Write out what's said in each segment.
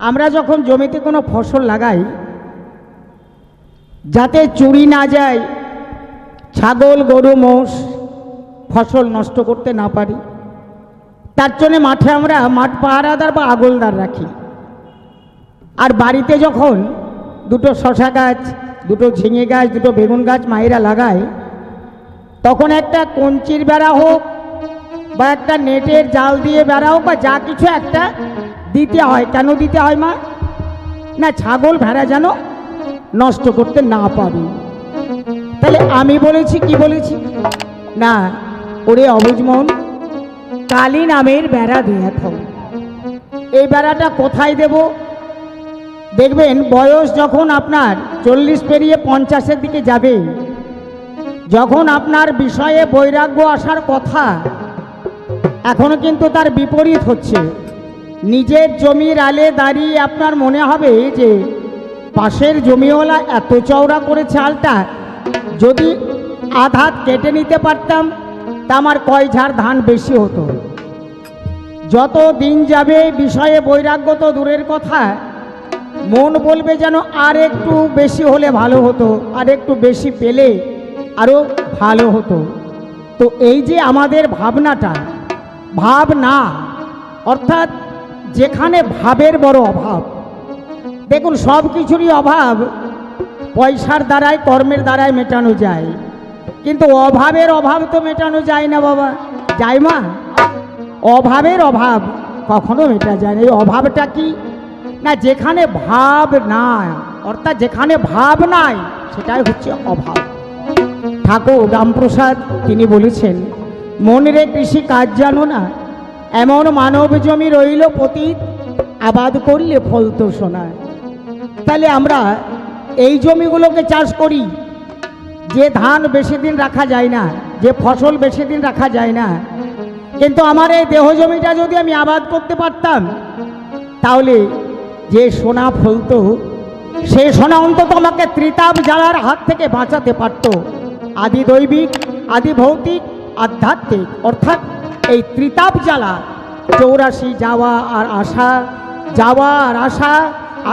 আমরা যখন জমিতে কোনো ফসল লাগাই, যাতে চুরি না যায়, ছাগল, গরু, মোষ ফসল নষ্ট করতে না পারি, তার জন্যে মাঠে আমরা মাঠ পাহারাদার বা আগলদার রাখি। আর বাড়িতে যখন দুটো শশা গাছ, দুটো ঝিঙে গাছ, দুটো বেগুন গাছ মায়েরা লাগায়, তখন একটা কঞ্চির বেড়া হোক বা একটা নেটের জাল দিয়ে বেড়া হোক বা যা কিছু একটা দিতে হয়, কেন দিতে হয় মা? না, ছাগল ভেড়া যেন নষ্ট করতে না পারে। তাহলে আমি বলেছি, কি বলেছি? না, ওরে অবুজমন কালী নামের বেড়া দিয়ে থাও। এই বেড়াটা কোথায় দেব? দেখবেন, বয়স যখন আপনার চল্লিশ পেরিয়ে পঞ্চাশের দিকে যাবে, যখন আপনার বিষয়ে বৈরাগ্য আসার কথা এখনও কিন্তু তার বিপরীত হচ্ছে। নিজের জমির আলে দাঁড়িয়ে আপনার মনে হবে যে পাশের জমিওয়ালা এত চওড়া করে চালটা যদি আধাত কেটে নিতে পারতাম, তা আমার কয় ঝাড় ধান বেশি হতো। যত দিন যাবে বিষয়ে বৈরাগ্য তো দূরের কথা। মন বলবে যেন আর একটু বেশি হলে ভালো হতো, আর একটু বেশি পেলে আরও ভালো হতো। তো এই যে আমাদের ভাবনাটা, ভাবনা, অর্থাৎ যেখানে ভাবের বড় অভাব। দেখুন, সব কিছুরই অভাব পয়সার দ্বারাই, কর্মের দ্বারাই মেটানো যায়। কিন্তু অভাবের অভাব তো মেটানো যায় না বাবা। যায় মা। অভাবের অভাব কখনো মেটা যায় না। এই অভাবটা কি? না, যেখানে ভাব নাই, অর্থাৎ যেখানে ভাব নাই, সেটাই হচ্ছে অভাব। ঠাকুর রামপ্রসাদ, তিনি বলেছেন মনের কৃষি কাজ জানো না এমন মানব জমি রইল পতীত, আবাদ করলে ফল তো শোনায় তাহলে আমরা এই জমিগুলোকে চাষ করি। যে ধান বেশি দিন রাখা যায় না, যে ফসল বেশি দিন রাখা যায় না। কিন্তু আমার এই দেহ জমিটা যদি আমি আবাদ করতে পারতাম, তাহলে যে সোনা ফলতো সে সোনা অন্তত আমাকে ত্রিতাপ জ্বালার হাত থেকে বাঁচাতে পারত। আদি দৈবিক, আদি ভৌতিক, আধ্যাত্মিক, অর্থাৎ এই ত্রিতাপ জ্বালা, চৌরাশি যাওয়া আর আশা যাওয়া আর আশা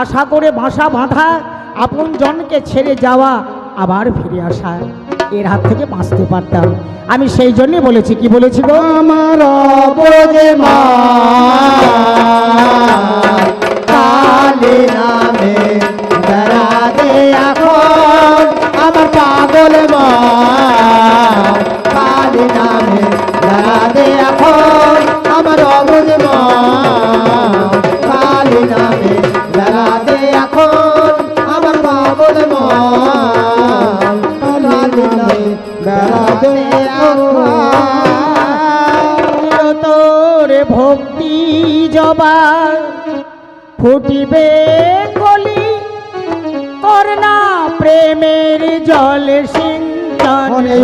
আশা করে বাসা বাঁধা আপন জনকে ছেড়ে যাওয়া, আবার ফিরে আসা। এর হাত থেকে বাঁচতে পারতাম। আমি সেই জন্যই বলেছি, কি বলেছি গো? আমার মা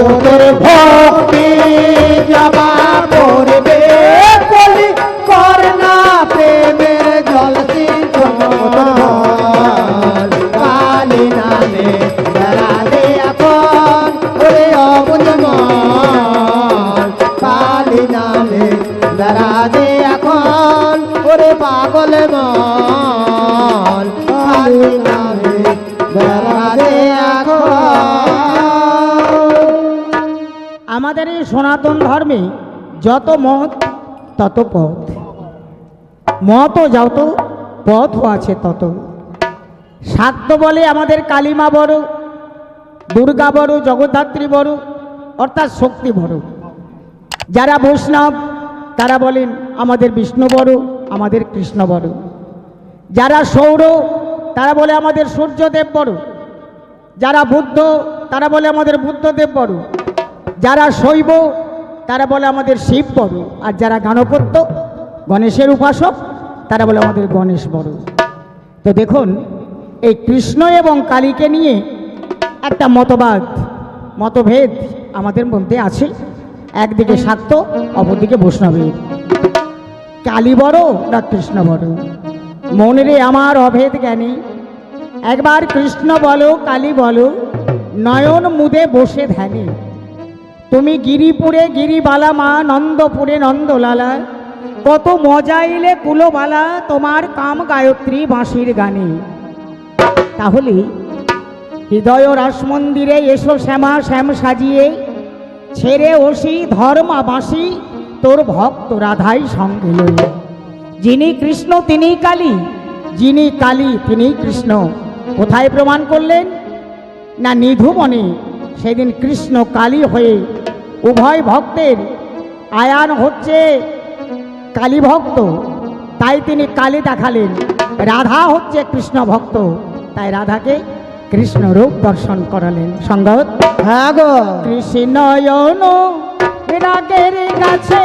ওদের ভক্তি জবা পড়বে বলি করনা প্রেমের জল সিঞ্চন কালী নামে যত মত, তত পথ। মতও যত পথও আছে তত। শাক্ত বলে আমাদের কালিমা বড়, দুর্গা বড়, জগদ্ধাত্রী বড়, অর্থাৎ শক্তি বড়। যারা বৈষ্ণব, তারা বলেন আমাদের বিষ্ণু বড়, আমাদের কৃষ্ণ বড়। যারা সৌর, তারা বলে আমাদের সূর্যদেব বড়। যারা বুদ্ধ, তারা বলে আমাদের বুদ্ধদেব বড়। যারা শৈব তারা বলে আমাদের শিব বড়। আর যারা গানপত্য গণেশের উপাসক, তারা বলে আমাদের গণেশ বড়। তো দেখুন, এই কৃষ্ণ এবং কালীকে নিয়ে একটা মতবাদ, মতভেদ আমাদের মধ্যে আছে। একদিকে শাক্ত, অপরদিকে বৈষ্ণবের কালী বড় না কৃষ্ণ বড়? মনে আমার অভেদ জ্ঞানী। একবার কৃষ্ণ বলো, কালী বলো, নয়ন মুদে বসে ধ্যানে। তুমি গিরিপুরে গিরিবালা মা, নন্দপুরে নন্দলালা। কত মজা এলে কুলোবালা, তোমার কাম গায়ত্রী বাঁশির গানে। তাহলে হৃদয় রাস মন্দিরে এসো শ্যামা শ্যাম সাজিয়ে, ছেড়ে ওসি ধর্মা বাঁশি তোর ভক্ত রাধাই সঙ্গে যিনি কৃষ্ণ, তিনি কালী। যিনি কালী, তিনি কৃষ্ণ। কোথায় প্রমাণ করলেন? না নিধুমনে সেদিন কৃষ্ণ কালী হয়ে উভয় ভক্তের আয়ান হচ্ছে কালী ভক্ত। তাই তিনি কালী দেখালেন। রাধা হচ্ছে কৃষ্ণ ভক্ত। তাই রাধাকে কৃষ্ণ রূপ দর্শন করালেন। সঙ্গত হ্যাঁ গো। কৃষ্ণয়ন রাগের গাছে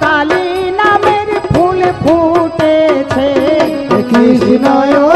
কালী নামের ফুল ফুটেছে। কৃষ্ণয়ন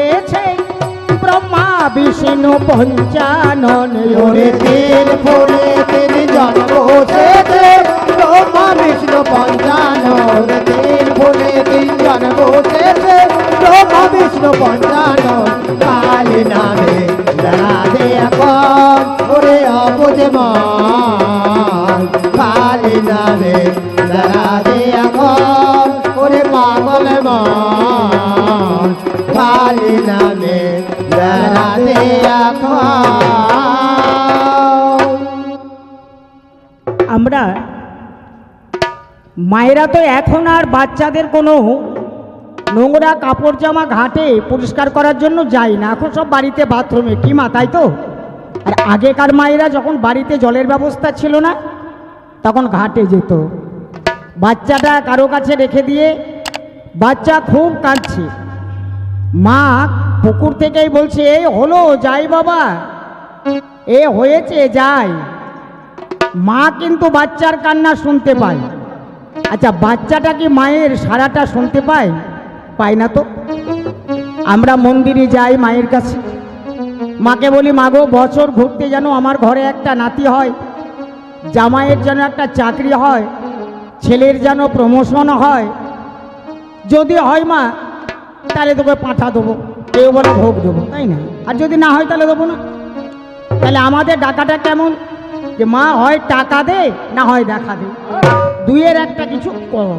বসেছে ব্রহ্মা, বিষ্ণু, পঞ্চানন ওরে তিন ফুলে তিন জন বসেছে। ব্রহ্মা, বিষ্ণু, পঞ্চানন তিন ফুলে তিন জন বসেছে। ব্রহ্মা, বিষ্ণু, পঞ্চানন কালী নামে রাধে এখন। ওরে অবুঝ মায়েরা তো এখন আর বাচ্চাদের কোনো নোংরা কাপড় জামা ঘাটে পরিষ্কার করার জন্য যায় না। এখন সব বাড়িতে বাথরুমে। কি মা, তাই তো? আর আগেকার মায়েরা যখন বাড়িতে জলের ব্যবস্থা ছিল না, তখন ঘাটে যেত। বাচ্চাটা কারও কাছে রেখে দিয়ে বাচ্চা খুব কাঁদছে। মা পুকুর থেকেই বলছে, এই হলো, যাই বাবা। এ হয়েছে, যাই। মা কিন্তু বাচ্চার কান্না শুনতে পায়। আচ্ছা বাচ্চাটা কি মায়ের সারাটা শুনতে পায়? পায় না তো। আমরা মন্দিরে যাই মায়ের কাছে। মাকে বলি মাগো বছর ঘুরতে যেন আমার ঘরে একটা নাতি হয়। জামাইয়ের যেন একটা চাকরি হয়। ছেলের যেন প্রমোশন হয়। যদি হয় মা, তাহলে তোকে পাঠা দেবো। কেউ বলে ভোগ দেবো, তাই না? আর যদি না হয়, তাহলে দেবো না। তাহলে আমাদের ডাকাটা কেমন? যে মা হয় টাকা দে, না হয় দেখা দে। দুইয়ের একটা কিছু কর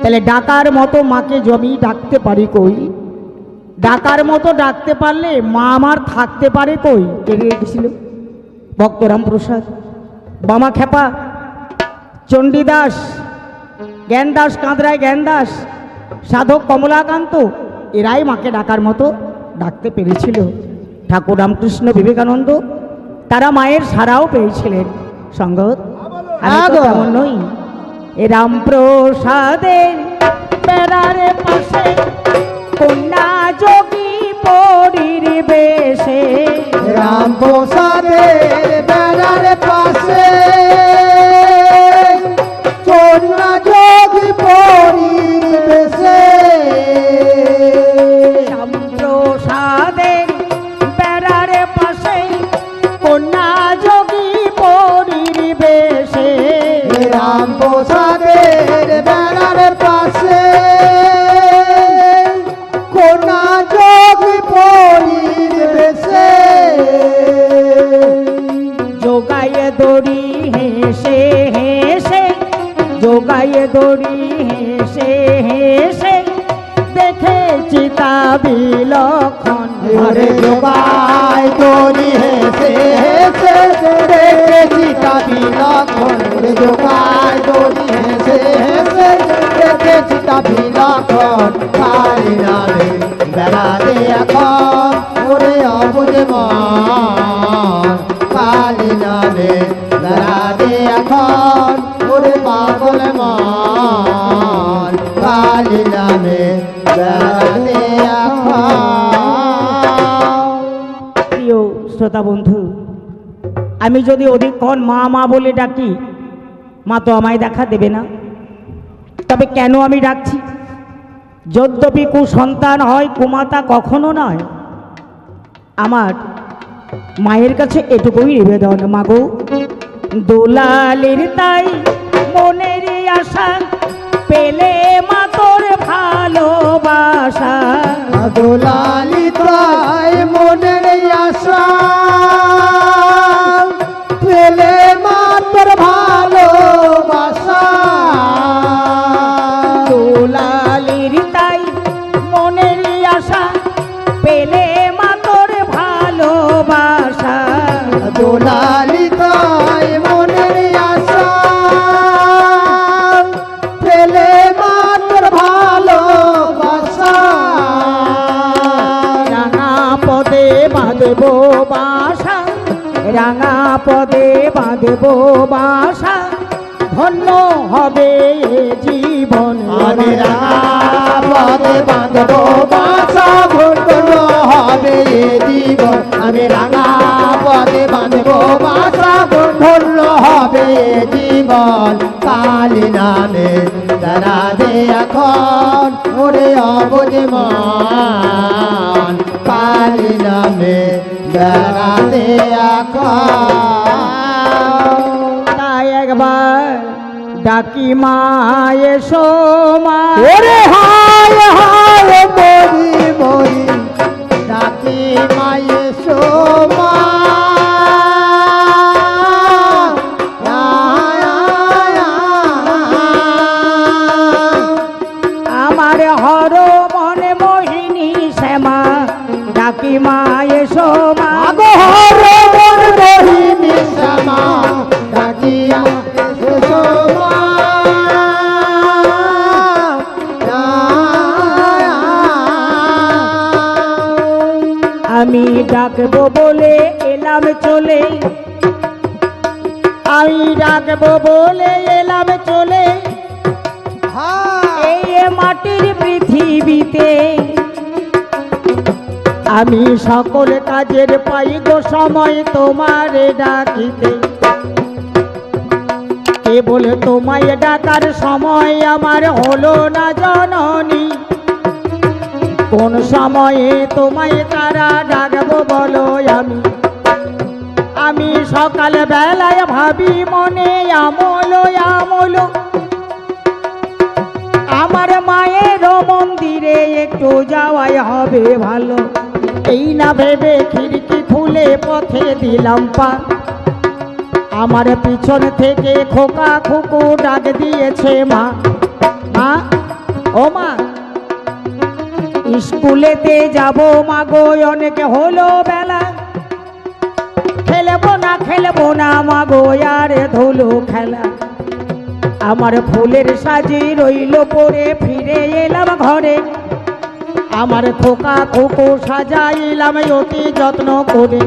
তাহলে ডাকার মতো মাকে জমি ডাকতে পারি কই? ডাকার মতো ডাকতে পারলে মা আমার থাকতে পারে কই? কেড়ে রেখেছিল ভক্তরাম প্রসাদ বামা খেপা চণ্ডীদাস জ্ঞানদাস কাঁদরায় জ্ঞানদাস সাধক কমলাকান্ত এরাই মাকে ডাকার মতো ডাকতে পেরেছিল। ঠাকুর রামকৃষ্ণ বিবেকানন্দ তারা মায়ের সারাও পেয়েছিলেন। সঙ্গত? আমি তো। তেমন নই। রামপ্রসাদের বেড়ারে পাশে কন্যা যোগী পরির বেশে। রাম প্রসাদের বেড়ার পাশে দড়ি হেসে হেসে যোগায়ে দড়ি হেসে হেসে, দেখেছি তা বিলক্ষণ। আরে যোগায় তোরি হেসে হেসে, দেখেছি তাবি লক্ষণ রে যোগায় তোরি হেসে হেসে, দেখেছি তা বিলক্ষণ। তাবি লক্ষণ কালী নামে বেড়াতে এখন ওরে অবুঝ মান। এখন, ওরে পাগল মান কালী প্রিয় শ্রোতা বন্ধু, আমি যদি অধিকক্ষণ মা মা বলে ডাকি, মা তো আমায় দেখা দেবে না। তবে কেন আমি ডাকছি? যদ্যপি কুসন্তান হয়, কুমাতা কখনো নয়। আমার মায়ের কাছে এটুকুই নিবেদন মাগো। দোলালির তাই মনের আশা পেলে মাতর ভালোবাসা। দোলালিতায় দোলালিতায় মনের আশা। পেলে মাতর ভালোবাসা। রাঙা পদে বাঁধব বাসা। রাঙা পদে বাঁধব বাসা। ধন্য হবে জীবন রাঙাপদে বাঁধব বাসা। ভূষণ হবে জীবন আমি রাঙাপদে জীবন কালী নামে তারা দে এখন ওরে অবুঝ মান। কালী নামে তারা দে এখন। তাই একবার ডাকি মায়ে মা। ওরে হায় হায় মরি মরি ডাকি মায়ে সোমা আমার আমি ডাকবো বলে এলাম চলে। আমি ডাকবো বলে এলাম চলে। এই মাটির পৃথিবীতে আমি সকল কাজের পাই গো সময় তোমার ডাকিতে। কেবল তোমায় ডাকার সময় আমার হলো না জননী। কোন সময়ে তোমায় তারা ডাকবো বলো আমি? আমি সকাল বেলায় ভাবি মনে আমল আমল। আমার মায়ের মন্দিরে একটু যাওয়াই হবে ভালো। এই না ভেবে খিড়কি খুলে পথে দিলাম পা। আমার পিছন থেকে খোকা খুকু ডাক দিয়েছে মা। মা, ও মা স্কুলেতে যাব মা গো অনেক হলো বেলা। খেলব না খেলব না মা গো আর ধুলো খেলা। আমার ফুলের সাজি রইল পরে, ফিরে এলাম ঘরে। আমার খোকা খোকো সাজাইলাম অতি যত্ন করে।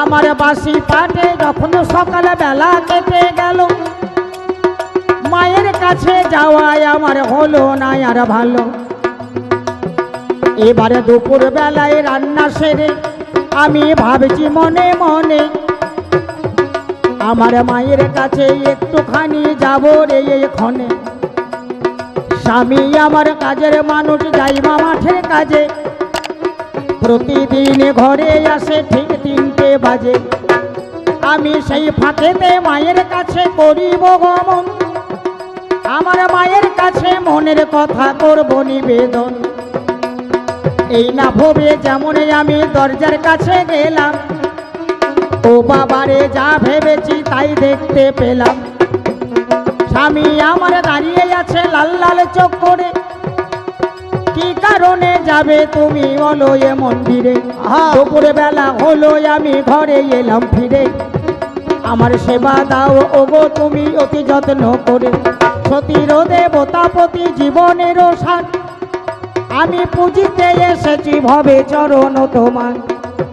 আমার বাসি পাটে যখন সকাল বেলা কেটে গেল, মায়ের কাছে যাওয়ায় আমার হলো না আর ভালো। এবারে দুপুর বেলায় রান্না সেরে, আমি ভাবছি মনে মনে, আমার মায়ের কাছে একটুখানি যাব রে এক্ষণে স্বামী আমার কাজের মানুষ যাইবা মাঠের কাজে। প্রতিদিন ঘরে আসে ঠিক তিনটে বাজে। আমি সেই ফাঁকেতে মায়ের কাছে করিব গমন। আমার মায়ের কাছে মনের কথা করব নিবেদন। এই না ভবে যেমন আমি দরজার কাছে গেলাম। ও বাবারে যা ভেবেছি তাই দেখতে পেলাম। স্বামী আমার দাঁড়িয়ে আছে লাল লাল চোখ করে কি কারণে যাবে তুমি বলো এ মন্দিরে। দুপুরে বেলা হলো আমি ঘরে এলাম ফিরে। আমার সেবা দাও ওগো তুমি অতি যত্ন করে। সতীর দেবতাপতি জীবনেরও সার। আমি পুজিতে এসেছি, ভবে চরণ তোমার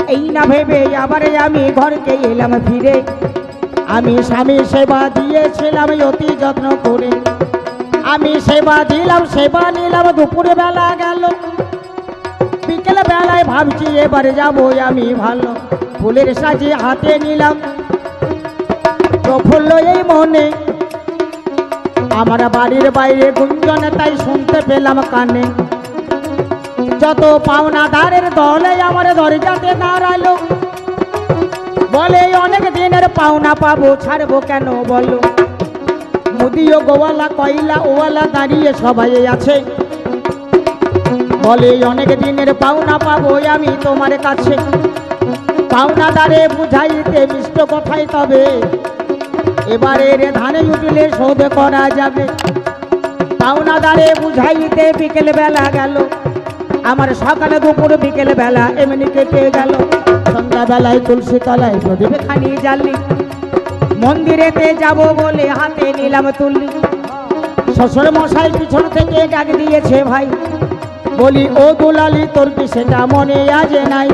এই না ভেবে আবার আমি ঘরকে এলাম ফিরে। আমি স্বামী সেবা দিয়েছিলাম, অতি যত্ন করে। আমি সেবা দিলাম, সেবা নিলাম, দুপুরে বেলা গেল। বিকেল বেলায় ভাবছি এবারে যাব আমি ভালো। ফুলের সাজে হাতে নিলাম। প্রফুল্ল এই মনে। আমার বাড়ির বাইরে গুঞ্জনে, তাই শুনতে পেলাম কানে। যত পাওনাদারের দলে আমার দরজাতে দাঁড়াল, বলে অনেক দিনের পাওনা পাবো, ছাড়বো কেন বলো? মুদিও গোয়ালা, কয়লা ওয়ালা দাঁড়িয়ে সবাই আছে। বলে অনেক দিনের পাওনা পাবো আমি তোমার কাছে। পাওনা পাওনাদারে বুঝাইতে মিষ্ট কথাই তবে এবারে রে ধানে উঠলে শোধ করা যাবে। পাওনাদারে বুঝাইতে বিকেল বেলা গেল। আমার সকালে দুপুর, বিকেল বেলা এমনি কেটে গেল। সন্ধ্যাবেলায় তুলসী তলায় প্রদীপ খানি জ্বালি মন্দিরেতে যাব বলে হাতে নিলাম তুললি শ্বশুর মশাই পিছন থেকে ডাক দিয়েছে ভাই। বলি, ও দুলালি, তোর কি সেটা মনে আজে নাই?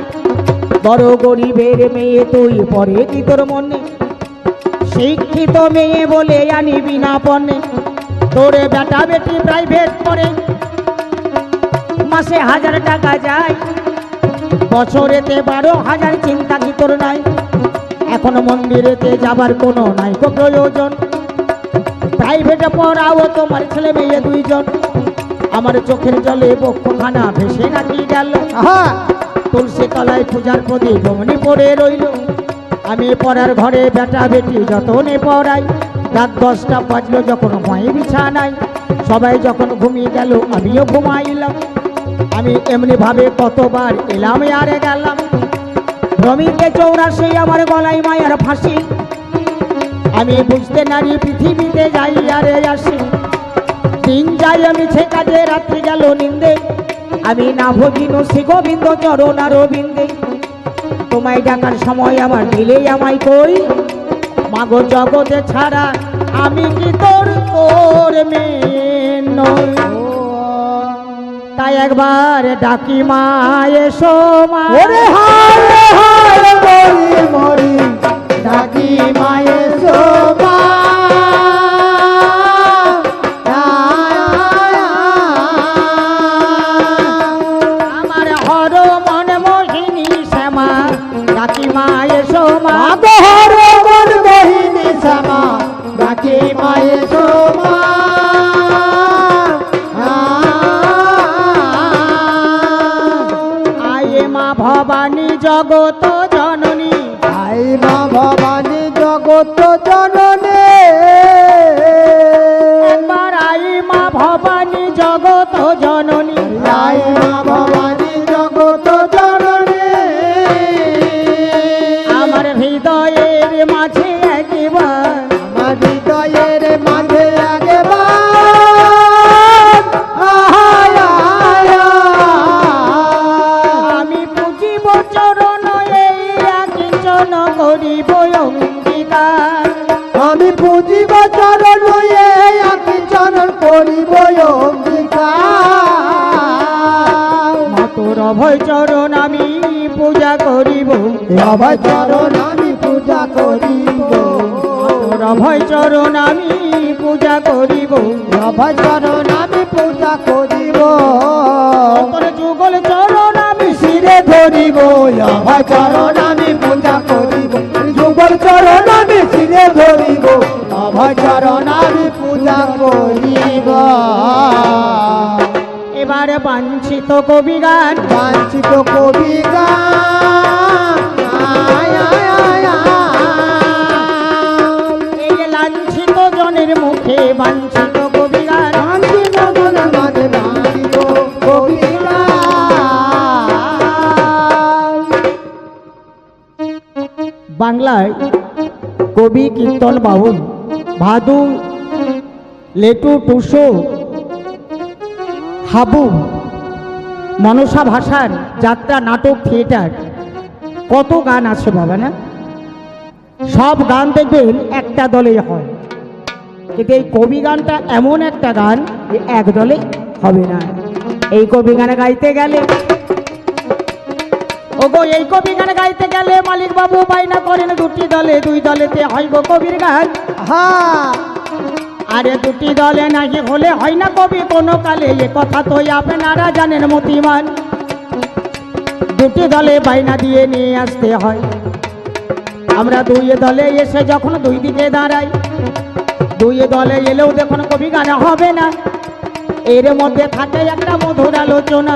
বড় গরিবের মেয়ে তুই, পরে কি তোর মনে? শিক্ষিত মেয়ে বলে আনি বিনা পণে। তোরে বেটা বেটি প্রাইভেট করে মাসে হাজার টাকা যায়। বছরেতে বারো হাজার চিন্তা কি তোর নাই? এখন মন্দিরেতে যাবার কোনো নাই তো প্রয়োজন। প্রাইভেটে পড়াও তোমার ছেলে মেয়ে দুইজন। আমার চোখের জলে বক্ষখানা ভেসে নাকি গেল। তুলসী তলায় পূজার প্রদীপ অমনি পড়ে রইল। আমি পড়ার ঘরে বেটা বেটি যতনে পড়াই। রাত দশটা বাজলো যখন হয় বিছানায়। সবাই যখন ঘুমিয়ে গেল, আমিও ঘুমাইলাম। আমি এমনি ভাবে কতবার এলাম, আরে গেলাম। ভ্রমিকে চৌরাশি আমার গলায় মায়ার ফাঁসি। আমি বুঝতে নারী পৃথিবীতে যাই, আরে আসি। দিন যাই আমি সে কাজে, রাত্রি গেল নিন্দে। আমি না ভগিন শ্রী গোবিন্দ চরণ বিন্দে তোমায় ডাকার সময় আমার দিলে আমায় কই? মাগো জগতে ছাড়া আমি কি তোর তোর মেয়ে তাই একবার ডাকি মা এসো মা। ওরে হায় হায় মরি। অভয় চরণ আমি পূজা করিব। অভয় চরণ আমি পূজা করিব। অভয় চরণ আমি পূজা করিব। অভয় চরণ আমি পূজা করিব। তোর যুগল চরণ আমি শিরে ধরিব। অভয় চরণ আমি পূজা করিব। যুগল চরণ আমি শিরে ধরিব। অভয় চরণ আমি পূজা করিব। বাঞ্ছিত কবি গান বাঞ্ছিত কবি গান এই লাঞ্ছিত জনের মুখে বাঞ্ছিত কবি গান বাঞ্ছিত বাঞ্ছিত কবি বাংলায় কবি কীর্তন বাউল ভাদু লেটু টুসো হাবু মনসা ভাষার যাত্রা, নাটক, থিয়েটার। কত গান আছে বাবা, না? সব গান দেখবেন একটা দলেই হয়। কিন্তু এই কবি গানটা এমন একটা গান যে এক দলে হবে না। এই কবি গানে গাইতে গেলে ওগো, এই কবি গান গাইতে গেলে মালিক বাবু বাইনা করেন দুটি দলে, দুই দলেতে হয় গো কবির গান। হ্যাঁ আরে দুটি দলে নাকি হলে হয় না কবি কোনো কালে এ কথা তো আপনারা জানেন মতিমান। দুটি দলে বাইনা দিয়ে নিয়ে আসতে হয়। আমরা দুই দলে এসে যখন দুই দিকে দাঁড়াই, দুই দলে এলেও দেখুন কবি গান হবে না। এর মধ্যে থাকে একটা মধুর আলোচনা।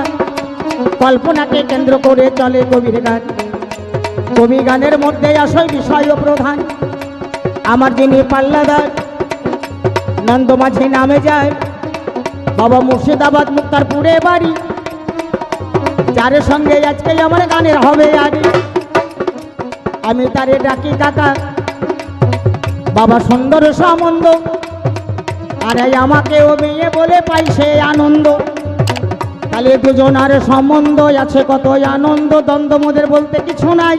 কল্পনাকে কেন্দ্র করে চলে কবির গান। কবি গানের মধ্যে আসয় বিষয় প্রধান। আমার যিনি পাল্লাদার নন্দ মাঝে নামে যায়। বাবা মুর্শিদাবাদ, মুক্তারপুরে বাড়ি। যার সঙ্গে আজকে আমার গানের হবে আগে। আমি তারে ডাকি, কাকা, বাবা সুন্দর সম্বন্ধ আর আমাকে ও মেয়ে বলে পাই সে আনন্দ। তাহলে দুজন দুজনার সম্বন্ধ আছে কত আনন্দ। দ্বন্দ্ব মোদের বলতে কিছু নাই।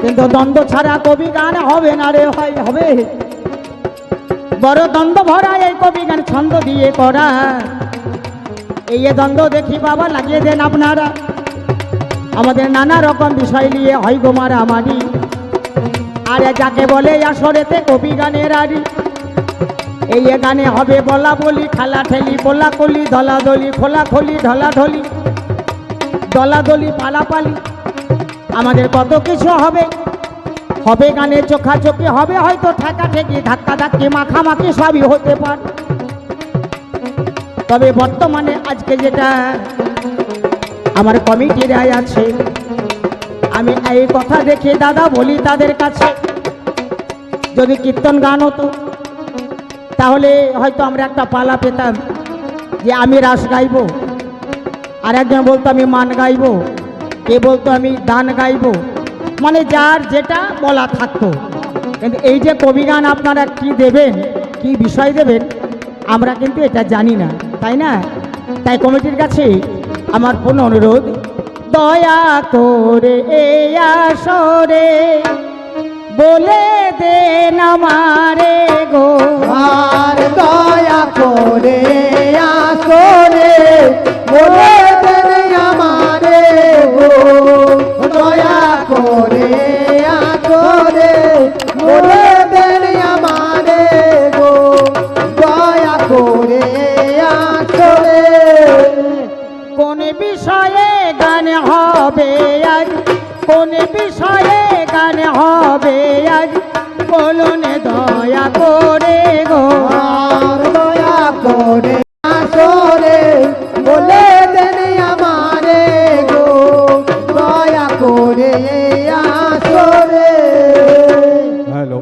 কিন্তু দ্বন্দ্ব ছাড়া কবি গান হবে না রে, হয়, হবে। বড় দ্বন্দ্ব ভরা, এই কবি গান ছন্দ দিয়ে করা। এই দ্বন্দ্ব দেখি বাবা, লাগিয়ে দেন আপনারা। আমাদের নানা রকম বিষয় নিয়ে হয় গো মারামারি। আর যাকে বলে আসরেতে কবি গানের আড়ি। এই গানে হবে বলা বলি খালা ঠেলি বলা কলি ধলা দলি খোলা খলি ঢলা ঢলি দলা দলি পালাপালি। আমাদের কত কিছু হবে? হবে গানে চোখাচোখি, হবে হয়তো ঠেকা ঠেকি ধাক্কা ধাক্কি মাখামাখি সবই হতে পারে। তবে বর্তমানে আজকে যেটা আমার কমিটিরাই আছে, আমি এই কথা দেখে দাদা বলি তাদের কাছে, যদি কীর্তন গান হতো, তাহলে হয়তো আমরা একটা পালা পেতাম যে আমি রাস গাইব, আর একজন বলতো আমি মান গাইব, কে বলতো আমি দান গাইব। মানে যার যেটা বলা থাকতো। কিন্তু এই যে কবি গান আপনারা কি দেবেন, কি বিষয় দেবেন, আমরা কিন্তু এটা জানি না, তাই না? তাই কমিটির কাছে আমার পূর্ণ অনুরোধ, দয়া করে এই আসরে বলে দেন আমারে গো। আর